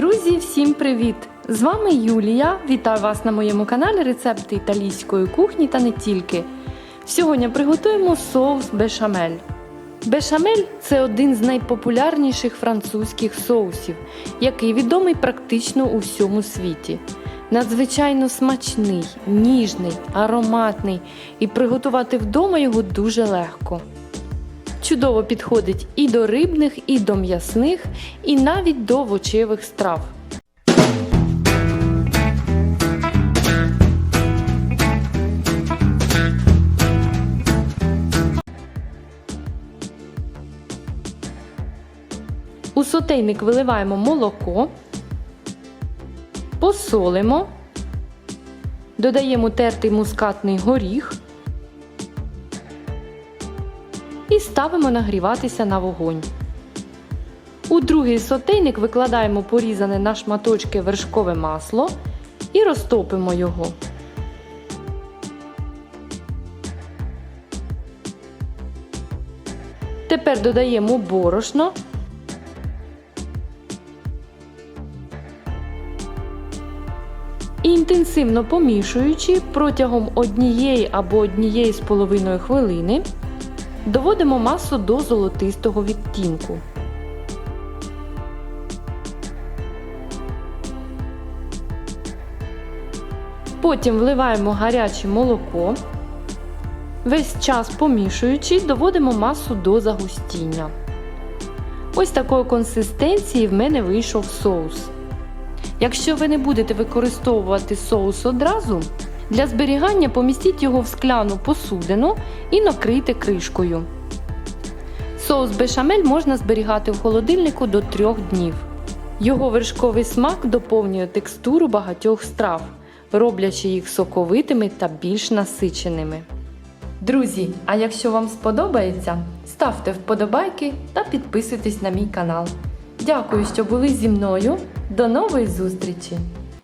Друзі, всім привіт! З вами Юлія. Вітаю вас на моєму каналі Рецепти італійської кухні та не тільки. Сьогодні приготуємо соус бешамель. Бешамель це один з найпопулярніших французьких соусів, який відомий практично у всьому світі. Надзвичайно смачний, ніжний, ароматний і приготувати вдома його дуже легко. Чудово підходить і до рибних, і до м'ясних, і навіть до овочевих страв. У сотейник виливаємо молоко, посолимо, додаємо тертий мускатний горіх і ставимо нагріватися на вогонь. У другий сотейник викладаємо порізане на шматочки вершкове масло і розтопимо його. Тепер додаємо борошно. І інтенсивно помішуючи протягом однієї або однієї з половиною хвилини доводимо масу до золотистого відтінку. Потім вливаємо гаряче молоко. Весь час помішуючи, доводимо масу до загустіння. Ось такої консистенції в мене вийшов соус. Якщо ви не будете використовувати соус одразу, для зберігання помістіть його в скляну посудину і накрийте кришкою. Соус бешамель можна зберігати в холодильнику до 3 днів. Його вершковий смак доповнює текстуру багатьох страв, роблячи їх соковитими та більш насиченими. Друзі, а якщо вам сподобається, ставте вподобайки та підписуйтесь на мій канал. Дякую, що були зі мною. До нової зустрічі!